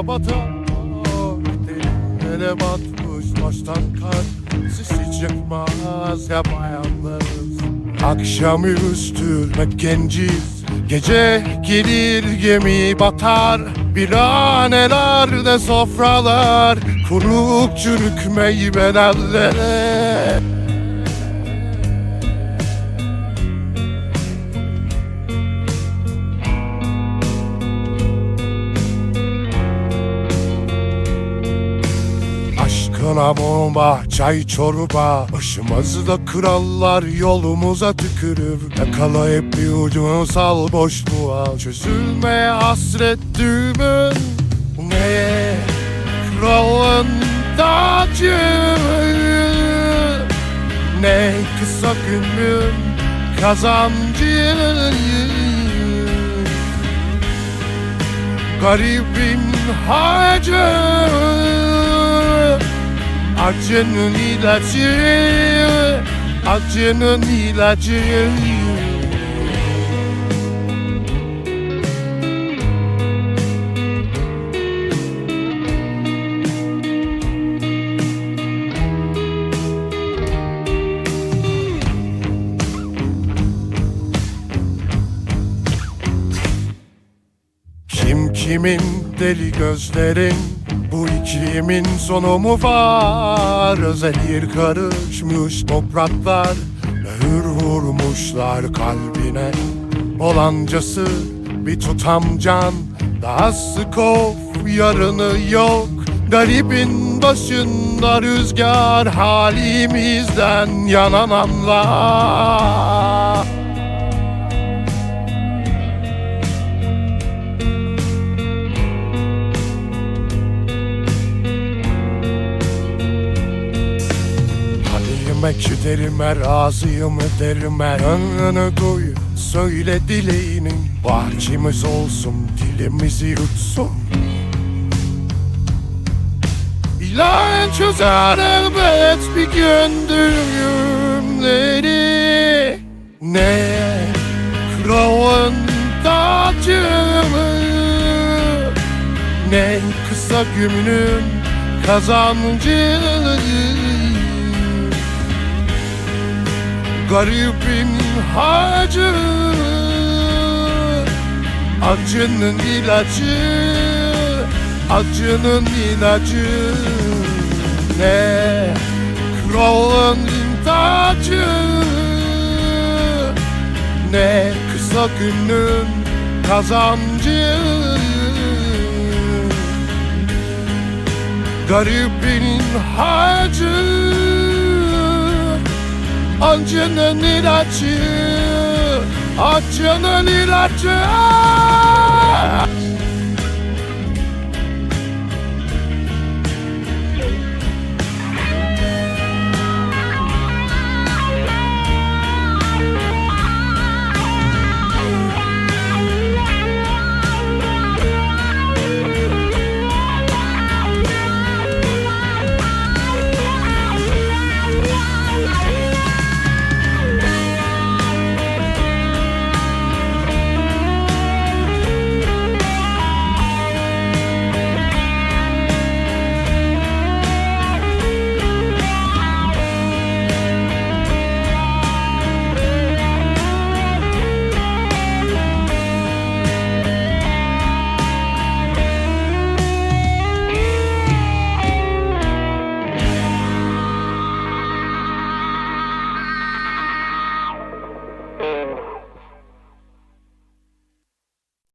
suya batar Ele batmış baştan kar Sesi çıkmaz. Yapayalnız Akşamüstü Mekkenciz Gece gelir gemi batar Biranelerde sofralar. Kuruk çürük meyvelerle Aşkına bomba, çay çorba. Başımızı da krallar yolumuza tükürür. Yakalayıp bir ucunu sal boşluğa. Çözülmeye hasret düğümün. Neye? Kralın tacı. Ne kısa günün kazancı Garibin hacı Acının ilacı Acının ilacı. Kim kimin deli gözlerin Bu ikimin sonu mu var? Özel karışmış topraklar Mühür vurmuşlar kalbine. Olancası bir tutam can Daha sık of yarını yok. Garibin başında rüzgar Halimizden yanan giderim her razıyım ederim her önünü duy Söyle dileğinin bahçemiz olsun dilimizi yutsun. İlahi çözer elbet bir gün düğümleri. Ne kralın tacımı Ne kısa günün kazancı Garibin hacı Acının ilacı Acının ilacı. Ne kralın tacı Ne kısa günün kazancı. Garibin hacı Acının ilacı Acının ilacı